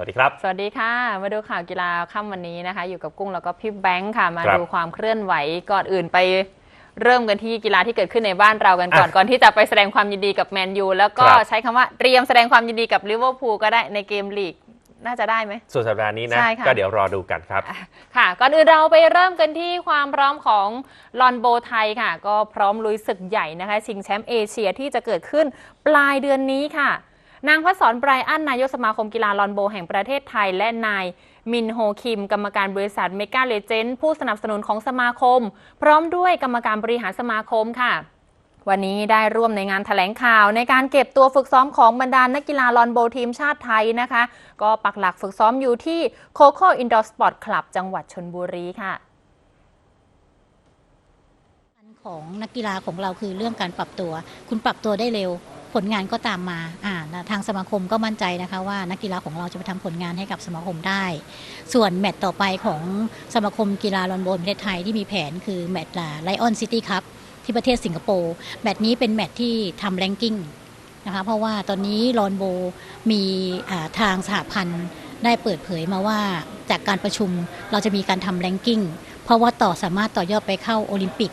วัสดีครับ สวัสดีค่ะ มาดูข่าวกีฬาค่ำวันนี้นะคะ อยู่กับกุ้งแล้วก็พี่แบงค์ค่ะ มาครับดูความเคลื่อนไหวก่อนอื่นไปเริ่มกันที่กีฬาที่เกิดขึ้นในบ้านเรากันก่อนอะก่อนที่จะไปแสดงความยินดีกับแมนยูแล้วก็ครับใช้คำว่าเตรียมแสดงความยินดีกับลิเวอร์พูลก็ได้ในเกมลีกน่าจะได้ไหมส่วนสัปดาห์นี้นะใช่ค่ะก็เดี๋ยวรอดูกันครับ ค่ะ ก่อนอื่นเราไปเริ่มกันที่ความพร้อมของลอนโบไทยค่ะ ก็พร้อมลุยศึกใหญ่นะคะ ชิงแชมป์เอเชียที่จะเกิดขึ้นปลายเดือนนี้ค่ะ นางพัฒสอนไบรอันนายกสมาคมกีฬาลอนโบแห่งประเทศไทย และนายมินโฮคิม กรรมการบริษัทเมกาเลเจนด์ผู้สนับสนุนของสมาคม พร้อมด้วยกรรมการบริหารสมาคมค่ะวันนี้ได้ร่วมในงานแถลงข่าวในการเก็บตัวฝึกซ้อมของบรรดานนักกีฬาลอนโบทีมชาติไทยนะคะ ก็ปักหลักฝึกซ้อมอยู่ที่โคโค่อินดอร์สปอร์ตคลับจังหวัดชนบุรีค่ะของนักกีฬาของเราคือเรื่องการปรับตัว คุณปรับตัวได้เร็ว ผลงานก็ตามมาอ่า ทางสมาคมก็มั่นใจนะคะว่านักกีฬาของเราจะไปทำผลงานให้กับสมาคมได้ ส่วนแมตต์ต่อไปของสมาคมกีฬาลอนโบนประเทศไทยที่มีแผนคือแมตต์ไลออนซิตี้คัพที่ประเทศสิงคโปร์แมตต์นี้เป็นแมตต์ที่ทำแรงกิ้งนะคะเพราะว่าตอนนี้ลอนโบมีทางสหพันธ์ได้เปิดเผยมาว่าจากการประชุมเราจะมีการทำแรงกิ้งเพราะว่าต่อสามารถต่อยอดไปเข้าโอลิมปิก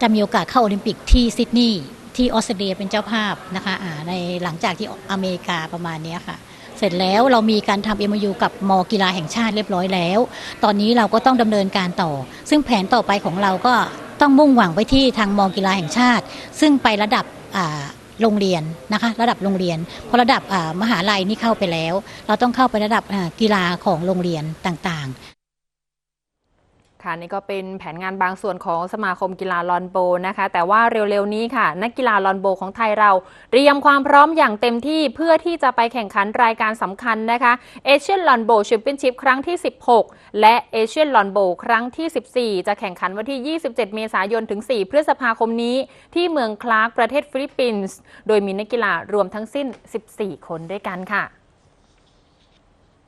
จะมีโอกาสเข้าโอลิมปิกที่ซิดนีย์ ที่ออสเตรเลียเป็นเจ้าภาพนะคะอ่าในหลังจากที่อเมริกาประมาณนี้ค่ะ เสร็จแล้วเรามีการทำ MOU กับมกีฬาแห่งชาติเรียบร้อยแล้ว ตอนนี้เราก็ต้องดำเนินการต่อ ซึ่งแผนต่อไปของเราก็ต้องมุ่งหวังไปที่ทางมกีฬาแห่งชาติ ซึ่งไประดับโรงเรียนนะคะระดับโรงเรียนพอระดับมหาลัยนี่เข้าไปแล้ว เราต้องเข้าไประดับกีฬาของโรงเรียนต่างๆ ค่ะนี่ก็เป็นแผนงานบางส่วนของสมาคมกีฬาลอนโบนะคะ แต่ว่าเร็วๆนี้ค่ะ นักกีฬาลอนโบของไทยเราเตรียมความพร้อมอย่างเต็มที่เพื่อที่จะไปแข่งขันรายการสำคัญนะคะเอเชียนลอนโบแชมเปี้ยนชิพครั้งที่ 16 และเอเชียนลอนโบครั้งที่ 14 จะแข่งขันวันที่ 27 เมษายนถึง 4 พฤษภาคมนี้ ที่เมืองคลาร์กประเทศฟิลิปปินส์ โดยมีนักกีฬารวมทั้งสิ้น 14 คนด้วยกันค่ะ